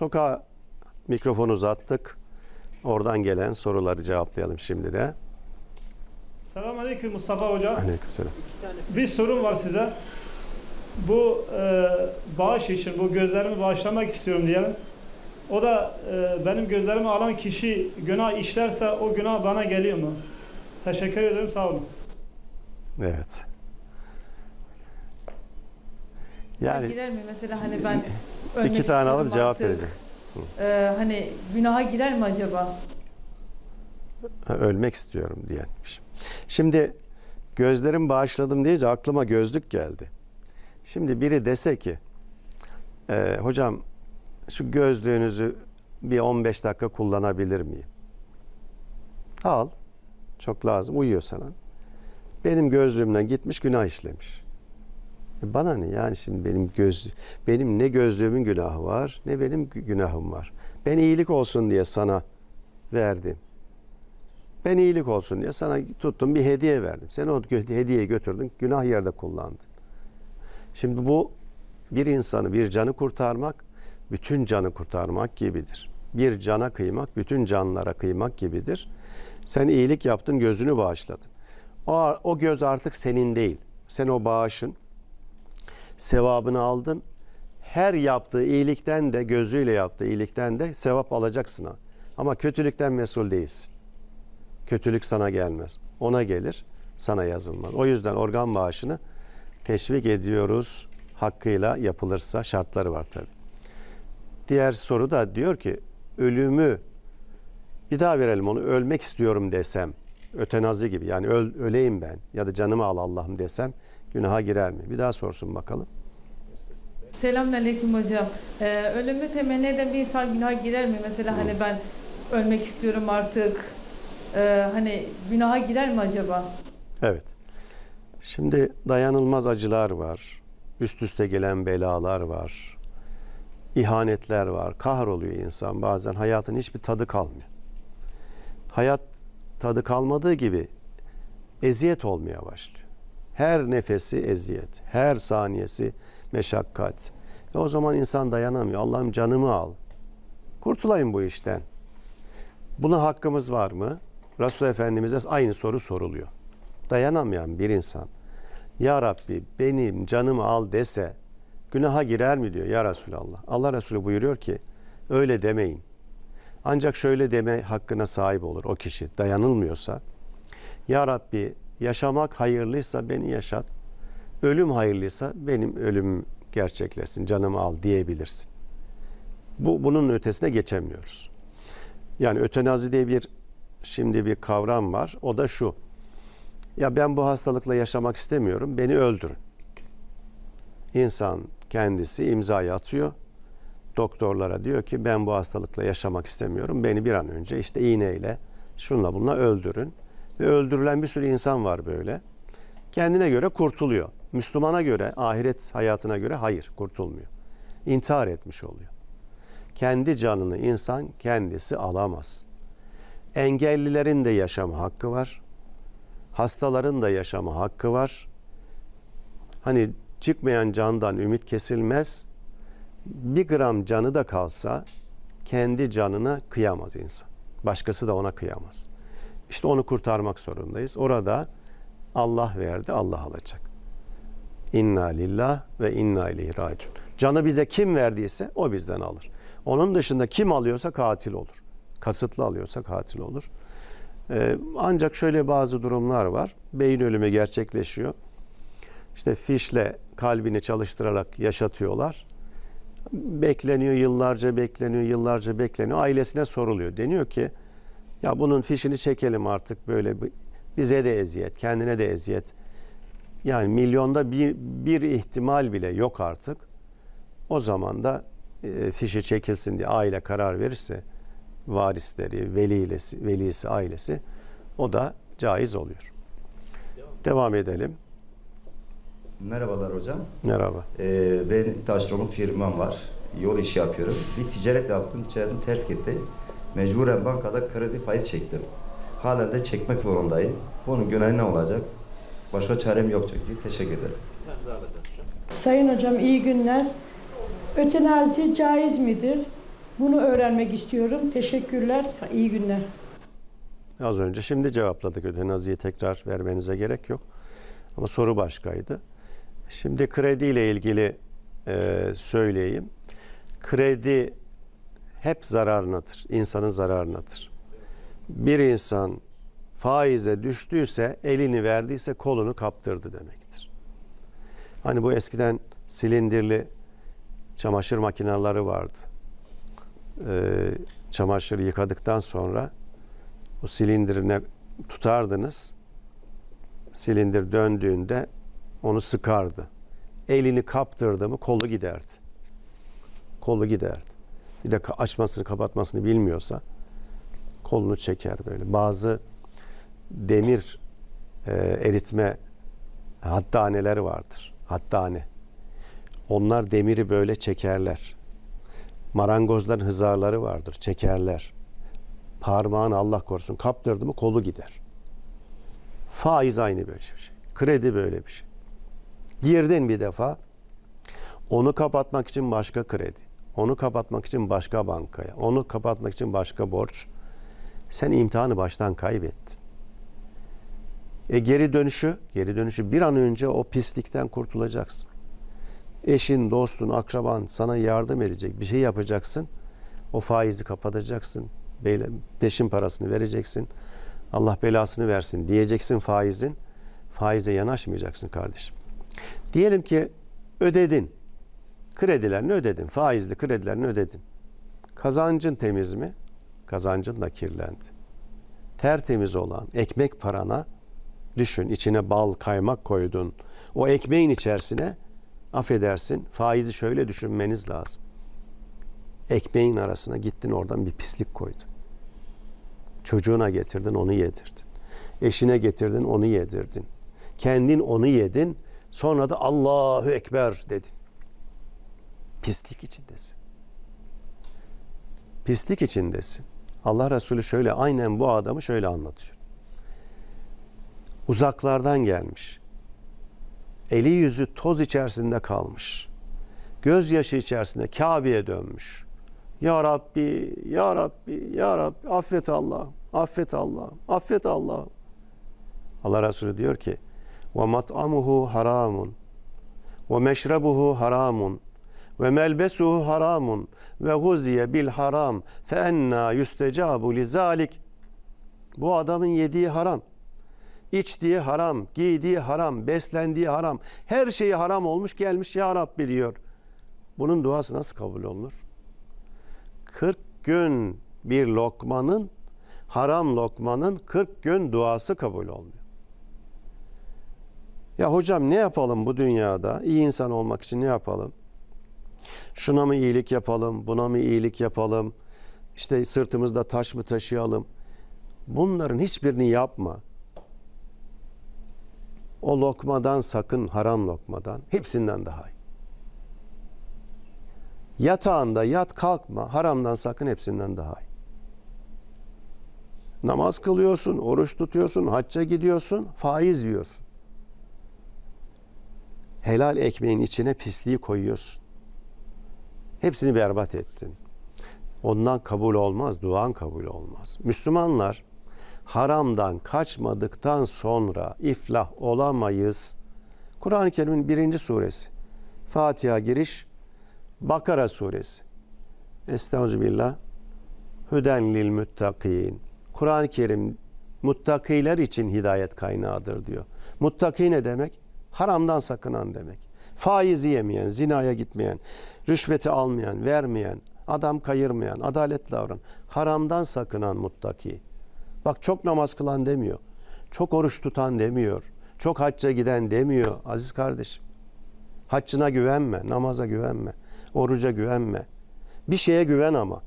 Sokağa mikrofonu uzattık. Oradan gelen soruları cevaplayalım şimdi de. Selamünaleyküm Mustafa Hoca. Aleykümselam. Bir sorum var size. Bu e, bağış için, bu gözlerimi bağışlamak istiyorum diyelim. O da e, benim gözlerimi alan kişi günah işlerse o günah bana geliyor mu? Teşekkür ederim, sağ olun. Evet. Yani, Yani girer mi mesela hani ben ölmek iki tane alıp cevap vereceğim. Ee, hani günaha girer mi acaba? Ha, ölmek istiyorum diyenmiş. Şimdi gözlerim bağışladım deyince aklıma gözlük geldi. Şimdi biri dese ki "E, hocam şu gözlüğünüzü bir 15 dakika kullanabilir miyim? Al. Çok lazım. Uyuyor sana. Benim gözlüğümden gitmiş günah işlemiş. E Bana ne yani şimdi benim göz benim ne gözlüğümün günahı var ne benim gü- günahım var. Ben iyilik olsun diye sana verdim. Ben iyilik olsun diye sana tuttum bir hediye verdim. Sen o hediyeyi götürdün, günah yerde kullandın. Şimdi bu bir insanı, bir canı kurtarmak, bütün canı kurtarmak gibidir. Bir cana kıymak, bütün canlara kıymak gibidir. Sen iyilik yaptın, gözünü bağışladın. O, o göz artık senin değil. Sen o bağışın sevabını aldın. Her yaptığı iyilikten de, gözüyle yaptığı iyilikten de sevap alacaksın. ha. Ama kötülükten mesul değilsin kötülük sana gelmez. Ona gelir, sana yazılmaz. O yüzden organ bağışını teşvik ediyoruz. Hakkıyla yapılırsa şartları var tabi. Diğer soru da diyor ki ölümü bir daha verelim onu ölmek istiyorum desem ötenazi gibi yani öl, öleyim ben ya da canımı al Allah'ım desem günaha girer mi? Bir daha sorsun bakalım. Selamünaleyküm hocam. Ee, ölümü temenni eden bir insan günaha girer mi? Mesela hani ben ölmek istiyorum artık. Ee, hani günaha girer mi acaba? Evet. Şimdi dayanılmaz acılar var. Üst üste gelen belalar var. İhanetler var. Kahroluyor insan bazen. Hayatın hiçbir tadı kalmıyor. Hayat tadı kalmadığı gibi eziyet olmaya başlıyor. Her nefesi eziyet. Her saniyesi meşakkat. Ve o zaman insan dayanamıyor. Allah'ım canımı al. Kurtulayım bu işten. Buna hakkımız var mı? Resul Efendimiz'e aynı soru soruluyor dayanamayan bir insan Ya Rabbi benim canımı al dese günaha girer mi diyor ya Resulallah. Allah Resulü buyuruyor ki öyle demeyin. Ancak şöyle deme hakkına sahip olur o kişi dayanılmıyorsa. Ya Rabbi yaşamak hayırlıysa beni yaşat. Ölüm hayırlıysa benim ölümüm gerçekleşsin canımı al diyebilirsin. Bu bunun ötesine geçemiyoruz. Yani ötenazi diye bir şimdi bir kavram var. O da şu. Ya ben bu hastalıkla yaşamak istemiyorum. Beni öldürün. İnsan kendisi imzayı atıyor. Doktorlara diyor ki ben bu hastalıkla yaşamak istemiyorum. Beni bir an önce işte iğneyle şunla bununla öldürün. Ve öldürülen bir sürü insan var böyle. Kendine göre kurtuluyor. Müslümana göre, ahiret hayatına göre hayır kurtulmuyor. İntihar etmiş oluyor. Kendi canını insan kendisi alamaz. Engellilerin de yaşam hakkı var hastaların da yaşama hakkı var. Hani çıkmayan candan ümit kesilmez. Bir gram canı da kalsa kendi canına kıyamaz insan. Başkası da ona kıyamaz. İşte onu kurtarmak zorundayız. Orada Allah verdi, Allah alacak. İnna lillah ve inna ileyhi raciun. Canı bize kim verdiyse o bizden alır. Onun dışında kim alıyorsa katil olur. Kasıtlı alıyorsa katil olur. Ee, ancak şöyle bazı durumlar var. Beyin ölümü gerçekleşiyor. İşte fişle kalbini çalıştırarak yaşatıyorlar. Bekleniyor, yıllarca bekleniyor, yıllarca bekleniyor. Ailesine soruluyor. Deniyor ki ya bunun fişini çekelim artık böyle bize de eziyet, kendine de eziyet. Yani milyonda bir, bir ihtimal bile yok artık. O zaman da e, fişi çekilsin diye aile karar verirse varisleri, velilesi, velisi, ailesi o da caiz oluyor. Devam edelim. Merhabalar hocam. Merhaba. Ee, ben taşeron firmam var. Yol işi yapıyorum. Bir ticaret yaptım. Ticaretim ters gitti. Mecburen bankada kredi faiz çektim. Halen de çekmek zorundayım. Bunun günahı ne olacak? Başka çarem yok çünkü. Teşekkür ederim. Sayın hocam iyi günler. Ötenazi caiz midir? Bunu öğrenmek istiyorum. Teşekkürler. İyi günler. Az önce şimdi cevapladık ödenaziyi tekrar vermenize gerek yok. Ama soru başkaydı. Şimdi kredi ile ilgili e, söyleyeyim. Kredi hep zararınadır. insanın zararınadır. Bir insan faize düştüyse, elini verdiyse kolunu kaptırdı demektir. Hani bu eskiden silindirli çamaşır makineleri vardı. Ee, çamaşır yıkadıktan sonra o silindirine tutardınız. Silindir döndüğünde onu sıkardı. Elini kaptırdı mı kolu giderdi. Kolu giderdi. Bir de açmasını kapatmasını bilmiyorsa kolunu çeker böyle. Bazı demir e, eritme hattaneleri vardır. Hattane. Onlar demiri böyle çekerler. Marangozların hızarları vardır. Çekerler parmağını Allah korusun kaptırdı mı kolu gider. Faiz aynı böyle bir şey. Kredi böyle bir şey. Girdin bir defa onu kapatmak için başka kredi. Onu kapatmak için başka bankaya. Onu kapatmak için başka borç. Sen imtihanı baştan kaybettin. E geri dönüşü, geri dönüşü bir an önce o pislikten kurtulacaksın. Eşin, dostun, akraban sana yardım edecek bir şey yapacaksın. O faizi kapatacaksın. Peşin parasını vereceksin. Allah belasını versin diyeceksin faizin. Faize yanaşmayacaksın kardeşim. Diyelim ki ödedin. Kredilerini ödedin. Faizli kredilerini ödedin. Kazancın temiz mi? Kazancın da kirlendi. Tertemiz olan ekmek parana düşün içine bal kaymak koydun. O ekmeğin içerisine affedersin faizi şöyle düşünmeniz lazım. Ekmeğin arasına gittin oradan bir pislik koydun. Çocuğuna getirdin onu yedirdin. Eşine getirdin onu yedirdin. Kendin onu yedin. Sonra da Allahu Ekber dedin. Pislik içindesin. Pislik içindesin. Allah Resulü şöyle aynen bu adamı şöyle anlatıyor. Uzaklardan gelmiş. Eli yüzü toz içerisinde kalmış. Gözyaşı içerisinde Kabe'ye dönmüş. Ya Rabbi, Ya Rabbi, Ya Rabbi affet Allah, affet Allah, affet Allah. Allah Resulü diyor ki ve mat'amuhu haramun ve meşrebuhu haramun ve melbesuhu haramun ve guziye bil haram fe enna yustecabu lizalik. Bu adamın yediği haram. İçtiği haram, giydiği haram, beslendiği haram. Her şeyi haram olmuş gelmiş ya Rabbi diyor. Bunun duası nasıl kabul olunur? 40 gün bir lokmanın haram lokmanın 40 gün duası kabul olmuyor. Ya hocam ne yapalım bu dünyada? İyi insan olmak için ne yapalım? Şuna mı iyilik yapalım? Buna mı iyilik yapalım? İşte sırtımızda taş mı taşıyalım? Bunların hiçbirini yapma. O lokmadan sakın haram lokmadan hepsinden daha iyi. Yatağında yat kalkma haramdan sakın hepsinden daha iyi. Namaz kılıyorsun, oruç tutuyorsun, hacca gidiyorsun, faiz yiyorsun. Helal ekmeğin içine pisliği koyuyorsun. Hepsini berbat ettin. Ondan kabul olmaz, duan kabul olmaz. Müslümanlar haramdan kaçmadıktan sonra iflah olamayız. Kur'an-ı Kerim'in birinci suresi. Fatiha giriş, Bakara suresi. Estağfirullah. Hüden lil muttakin. Kur'an-ı Kerim muttakiler için hidayet kaynağıdır diyor. Muttaki ne demek? Haramdan sakınan demek. Faizi yemeyen, zinaya gitmeyen, rüşveti almayan, vermeyen, adam kayırmayan, adaletli davran. Haramdan sakınan muttaki. Bak çok namaz kılan demiyor. Çok oruç tutan demiyor. Çok hacca giden demiyor aziz kardeşim. Haccına güvenme, namaza güvenme, oruca güvenme. Bir şeye güven ama.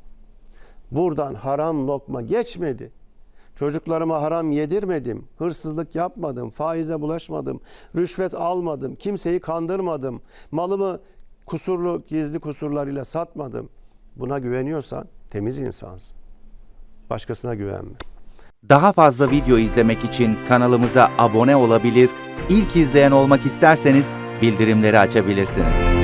Buradan haram lokma geçmedi. Çocuklarıma haram yedirmedim, hırsızlık yapmadım, faize bulaşmadım, rüşvet almadım, kimseyi kandırmadım, malımı kusurlu, gizli kusurlarıyla satmadım. Buna güveniyorsan temiz insansın. Başkasına güvenme. Daha fazla video izlemek için kanalımıza abone olabilir, ilk izleyen olmak isterseniz bildirimleri açabilirsiniz.